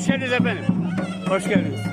Hoş geldiniz efendim. Hoş geldiniz.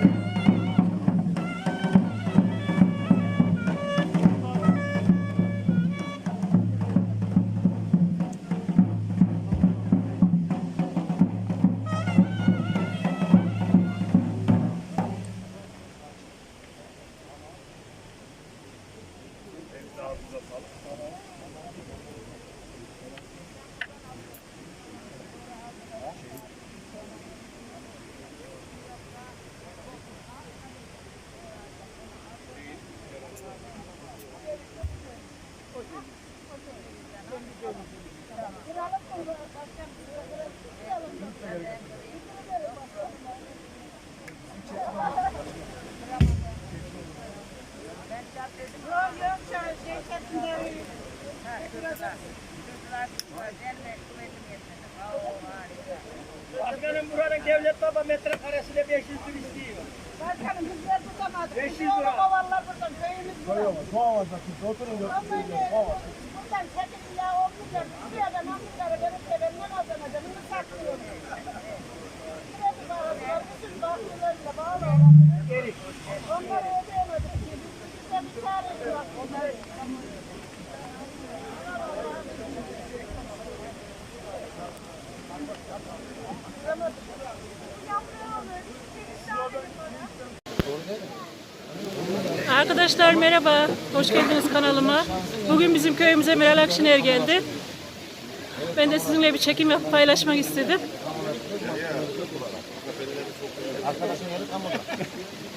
Onları ödeyemedik. Biz de bir çaresi yok. Onları Arkadaşlar merhaba, hoş geldiniz kanalıma. Bugün bizim köyümüze Meral Akşener geldi. Ben de sizinle bir çekim yapıp paylaşmak istedim.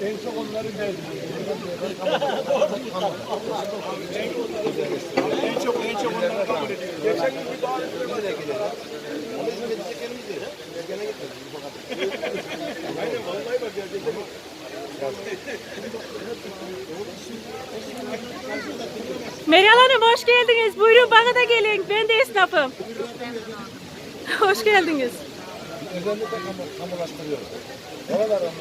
En çok onları verdim. En çok en çok onları kabul ediyor. Geçen gün bir bağlı Aynen vallahi bak gerçekten. Meral Hanım hoş geldiniz. Buyurun bana da gelin. Ben de esnafım. hoş geldiniz. Özellikle kamu, kamulaştırıyoruz. Oralardan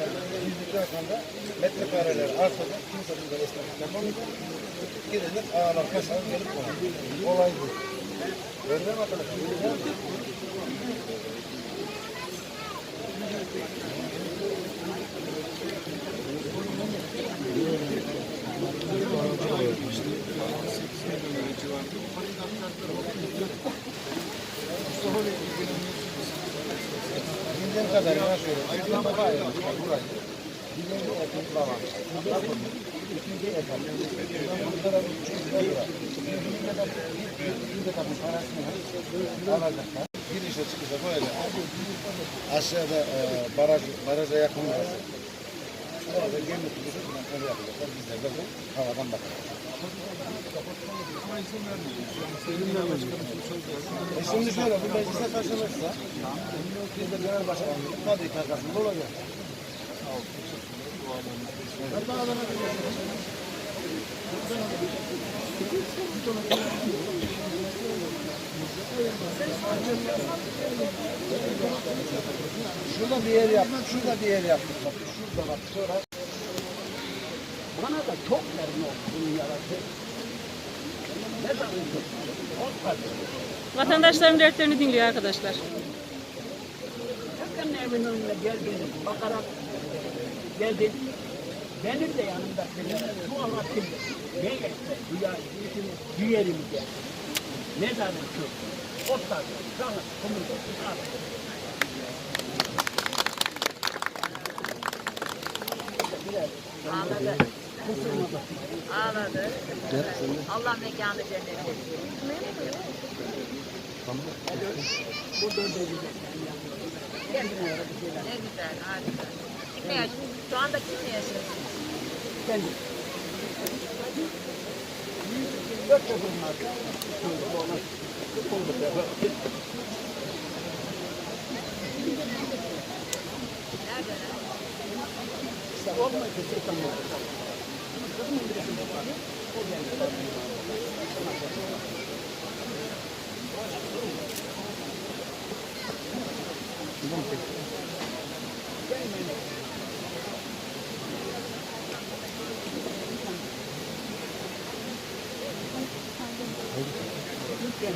girdikten sonra metrekareler arsada kimse burada esnaflık yapamıyor. Gidenler ağlar kaşar gelip konar. Olay bu. Öyle mi arkadaşlar? Bildiğim kadarıyla şöyle. Bildiğim kadarıyla burayı. Birinci babam. İkinci ekim. Bu tarafı üçüncü bura. Üçüncü bir de tabii parasını alacaklar. Girişe çıkışa böyle. Aşağıda e, baraj, baraja yakın burası. Orada gemi tutucu öyle yapacaklar. Bizler de bu havadan bakarız. E şimdi şöyle bu meclise taşınırsa biz de genel başkanlığı tabii ki arkasında olacak. Hatta adama Şurada bir yer yaptık, şurada bir yer yaptık. Şurada bak, şurada. Bana da çok verin oldu bunu yarattı. Ne zaman Vatandaşların dertlerini dinliyor arkadaşlar. Bakın evin önüne geldiniz, bakarak geldin. Benim de yanımda benim şu anlattım. Ne etse, rüya, işini, ciğerimize. Ne zaman çok. Otlar, sana, kumur, sana. Ağladı. Ağladı. Allah mekanı cennet etsin. Ne güzel, harika. Kimle yaşıyorsunuz? Şu anda kimle yaşıyorsunuz? Ben. Dört çocuğum var. Nerede? İşte olmadı. İstanbul'da. Kızımın birisinde var. O geldi. Thank you. और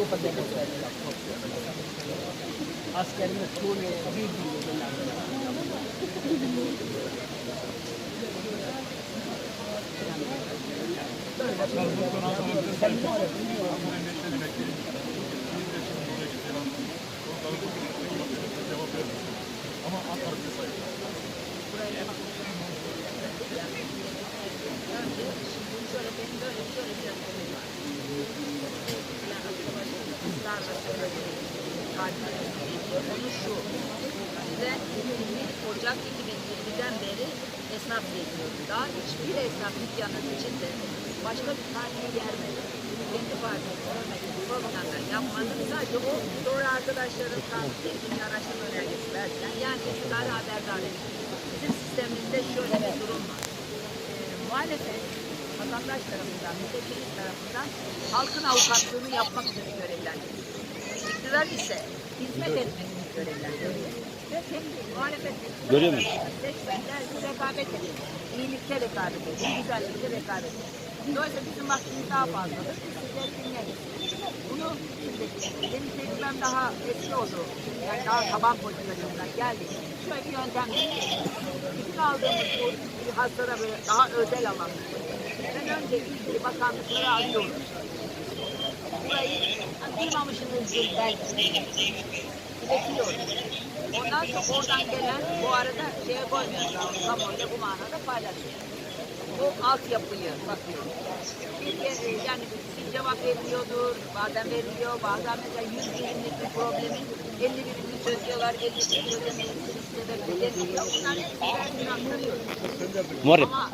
ऊपर देखो आज कल में स्कूल अभी भी devletlerinden korkuyor. Askerimiz Suriye'ye bir gün Şöyle benim böyle şöyle bir yöntemim var. Yani ısrarla söylediğim Konu şu. Ben 1 Ocak 2020'den beri esnaf geziyorum. Daha hiçbir esnaf dükkanının içinde başka bir partiye gelmedi. Kendi partisi örneğin programlar yapmadım. Sadece o doğru arkadaşlarım kanun tekniği araştırma önergesi verdiler. Yani iktidarı haberdar ettim. Bizim sistemimizde şöyle bir durum var. Ee, muhalefet vatandaş tarafından, milletvekili tarafından halkın avukatlığını yapmak üzere görevlendirildi. İktidar ise hizmet etmek için görevlendirildi. Ve kendi muhalefet seçmenler rekabet ediyor. İyilikte rekabet ediyor, güzellikte rekabet ediyor. Dolayısıyla bizim vaktimiz daha fazladır. Sizleri dinleriz. Bunu benim tecrübem daha eski oldu. Yani daha taban politikacılığından geldik. Şöyle bir yöntem Bütün aldığımız bu hastada böyle daha özel alanlar. Ben önce ilgili bakanlıkları arıyorum. Burayı hani duymamışsınızdır belki. İletiyorum. Ondan sonra oradan gelen bu arada şeye koymuyoruz. Kamuoyuyla bu manada paylaşıyor. Bu altyapıyı bakıyorum. Bir kere yani bir cevap veriliyordur, bazen veriliyor, bazen mesela 100 birimlik bir problemin 50 birimini çözüyorlar, 50 birimini çözemiyorlar, sebep veriliyor. Bunlar hepsini aktarıyoruz. Muharrem. Ama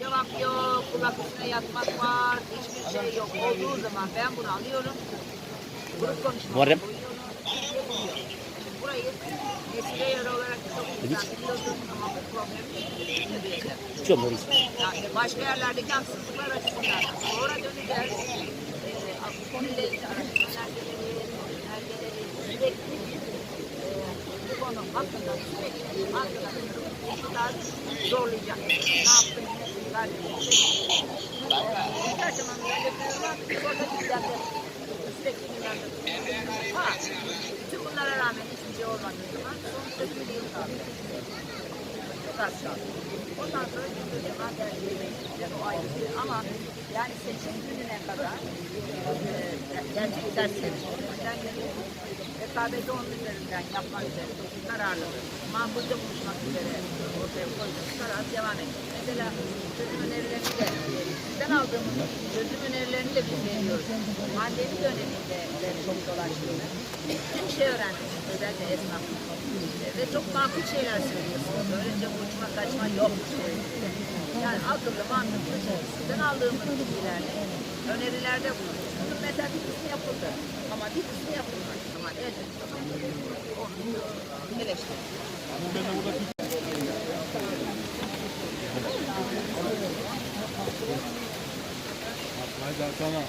cevap yok, kulak üstüne yatmak var, hiçbir şey yok. Olduğu zaman ben bunu alıyorum. Grup Muharrem. Nesile yer olarak çok biliyorsun ama bu problemi çözeceğim. Tutuyorum orayı. Yani başka yerlerdeki haksızlıklar açısından sonra döneceğiz. Ee, bu konuyla ilgili araştırma önergeleri, önergeleri sürekli e, bu konu hakkında sürekli arkadaşlarım iktidar zorlayacak. Ne yaptın, ne iktidar zaman önce duyuyorlar, sonra gündemde sürekli tutuyor. Ha, bütün bunlara rağmen şey olmadığı zaman sonuçta bir yıl kaldı. Az kaldı. Ondan sonra bir tercih edecekler o ayrı bir. Ama yani seçim gününe kadar e, gerçekten seçimden rekabeti onun üzerinden yapmak üzere kararlı, makbulca buluşmak üzere ortaya koyduğumuz karar devam ediyor. Mesela çözüm önerilerini de sizden aldığımız çözüm önerilerini de biz veriyoruz. Pandemi döneminde de çok dolaştık. Çok şey öğrendik. Özellikle esnaf. Ve çok makul şeyler söylüyorsunuz. Böylece uçma kaçma yok. Yani akıllı, mantıklı. Sizden aldığımız bilgilerle önerilerde bulundu. Bunun mesela bir kısmı yapıldı ama bir kısmı yapılmadı. Ama evet, onu eleştirdim. Haydar sana.